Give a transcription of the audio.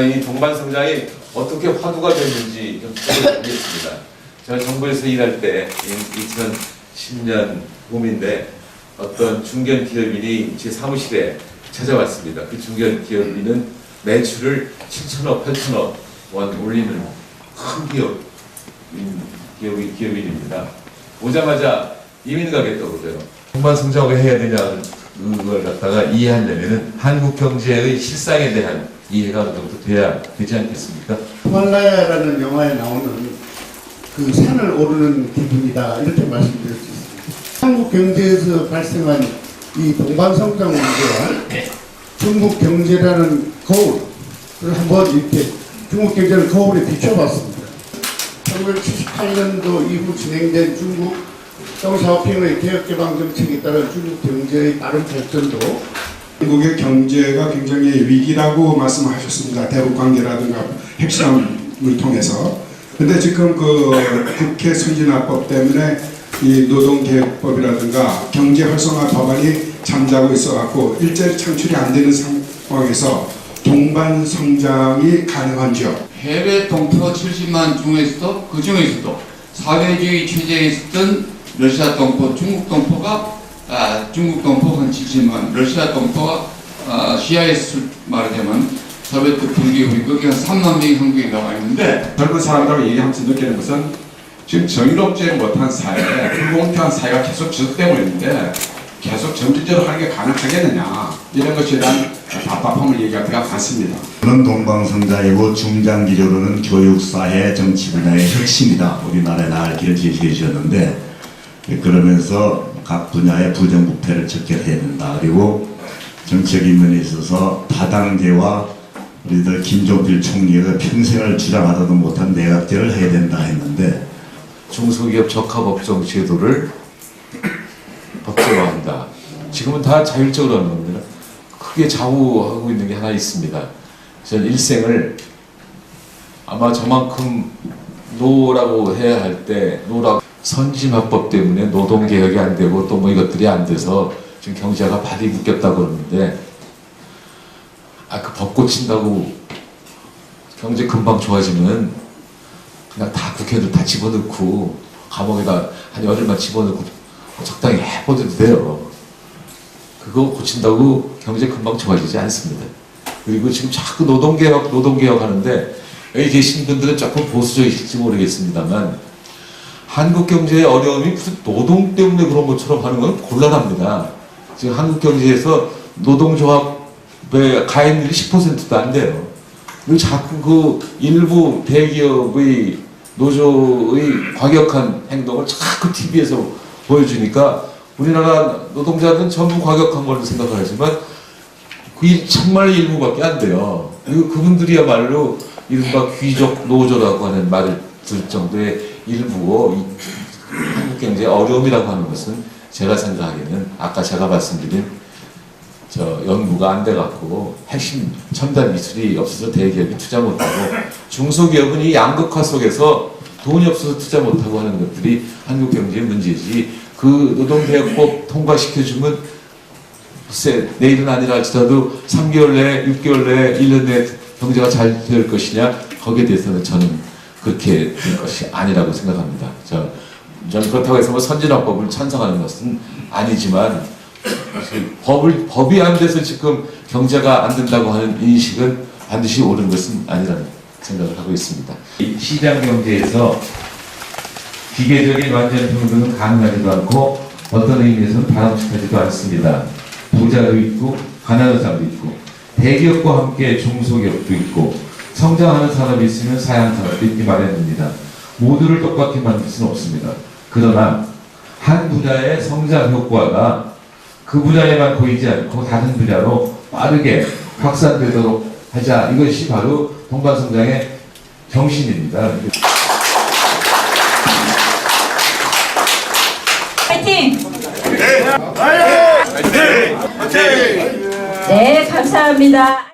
이 동반 성장이 어떻게 화두가 됐는지 좀 보겠습니다. 제가 정부에서 일할 때 2010년 봄인데 어떤 중견 기업인이 제 사무실에 찾아왔습니다. 그 중견 기업인은 매출을 7천억, 8천억 원 올리는 큰 기업 기업이 기업인입니다. 오자마자 이민 가겠다고 그래요. 동반 성장을 해야 되냐 그걸 갖다가 이해하려면은 한국 경제의 실상에 대한 이해가 어느 정도 돼야 되지 않겠습니까? 히말라야라는 영화에 나오는 그 산을 오르는 기분이다 이렇게 말씀드릴 수 있습니다. 한국 경제에서 발생한 이 동반성장 문제와 중국 경제라는 거울을 한번 이렇게 중국 경제를 거울에 비춰봤습니다. 1978년도 이후 진행된 중국 덩샤오핑의 개혁개방 정책에 따른 중국 경제의 빠른 발전도 한국의 경제가 굉장히 위기라고 말씀하셨습니다. 대북 관계라든가 핵심을 통해서. 근데 지금 그 국회 선진화법 때문에 이 노동개혁법이라든가 경제 활성화 법안이 잠자고 있어갖고 일자리 창출이 안 되는 상황에서 동반 성장이 가능한지요. 해외 동포 70만 중에서도 그 중에서도 사회주의 체제에 있었던 러시아 동포, 중국 동포가 아, 중국 동포 한 70만, 러시아 동포가 아, CIS 말하자면 소비에트 불기업이 거기 한 3만 명이 한국에 나와 있는데 젊은 사람들하고 얘기하면서 느끼는 것은 지금 정의롭지 못한 사회, 불공평한 사회가 계속 지속되고 있는데 계속 점진적으로 하는 게 가능하겠느냐 이런 것에 대한 답답함을 얘기할 때가 많습니다. 는 동방성장이고 중장기적으로는 교육, 사회, 정치 분야의 혁신이다. 우리나라의 나을 길을 제시해 주셨는데 그러면서 각 분야의 부정부패를 척결해야 된다. 그리고 정책인 면에 있어서 다당제와 우리들 김종필 총리가 평생을 주장하다도 못한 내각제를 해야 된다 했는데 중소기업 적합업종 제도를 법제화한다. 지금은 다 자율적으로 하는 겁니다. 크게 좌우하고 있는 게 하나 있습니다. 저는 일생을 아마 저만큼 노라고 해야 할 때 노라고 선진화법 때문에 노동개혁이 안 되고 또 뭐 이것들이 안 돼서 지금 경제가 발이 묶였다고 그러는데 아 그 법 고친다고 경제 금방 좋아지면 그냥 다 국회의원들 다 집어넣고 감옥에다 한 열흘만 집어넣고 적당히 해보도 돼요. 그거 고친다고 경제 금방 좋아지지 않습니다. 그리고 지금 자꾸 노동개혁, 노동개혁 하는데 여기 계신 분들은 조금 보수적이실지 모르겠습니다만 한국 경제의 어려움이 무슨 노동 때문에 그런 것처럼 하는 건 곤란합니다. 지금 한국 경제에서 노동조합의 가입률이 10%도 안 돼요. 자꾸 그 일부 대기업의 노조의 과격한 행동을 자꾸 TV에서 보여주니까 우리나라 노동자들은 전부 과격한 걸로 생각을 하지만 그 일- 정말 일부밖에 안 돼요. 그리고 그분들이야말로 이른바 귀족 노조라고 하는 말을 들 정도의 일부고 경제의 어려움이라고 하는 것은 제가 생각하기에는 아까 제가 말씀드린 저 연구가 안 돼갖고 핵심 첨단 기술이 없어서 대기업이 투자 못하고 중소기업은 이 양극화 속에서 돈이 없어서 투자 못하고 하는 것들이 한국 경제의 문제지. 그 노동개혁법 통과시켜주면 글쎄 내일은 아니라 할지라도 3개월 내에 6개월 내에 1년 내에 경제가 잘 될 것이냐 거기에 대해서는 저는 그렇게 될 것이 아니라고 생각합니다. 저, 저는 그렇다고 해서 뭐 선진화법을 찬성하는 것은 아니지만 법을 법이 안 돼서 지금 경제가 안 된다고 하는 인식은 반드시 옳은 것은 아니라는 생각을 하고 있습니다. 이 시장 경제에서 기계적인 완전 평등은 가능하지도 않고 어떤 의미에서는 바람직하지도 않습니다. 부자도 있고 가난한 사람도 있고 대기업과 함께 중소기업도 있고 성장하는 산업이 있으면 사양 산업도 있기 마련입니다. 모두를 똑같게 만들 수는 없습니다. 그러나 한 분야의 성장 효과가 그 분야에만 보이지 않고 다른 분야로 빠르게 확산되도록 하자. 이것이 바로 동반성장의 정신입니다. 파이팅! 네, 감사합니다.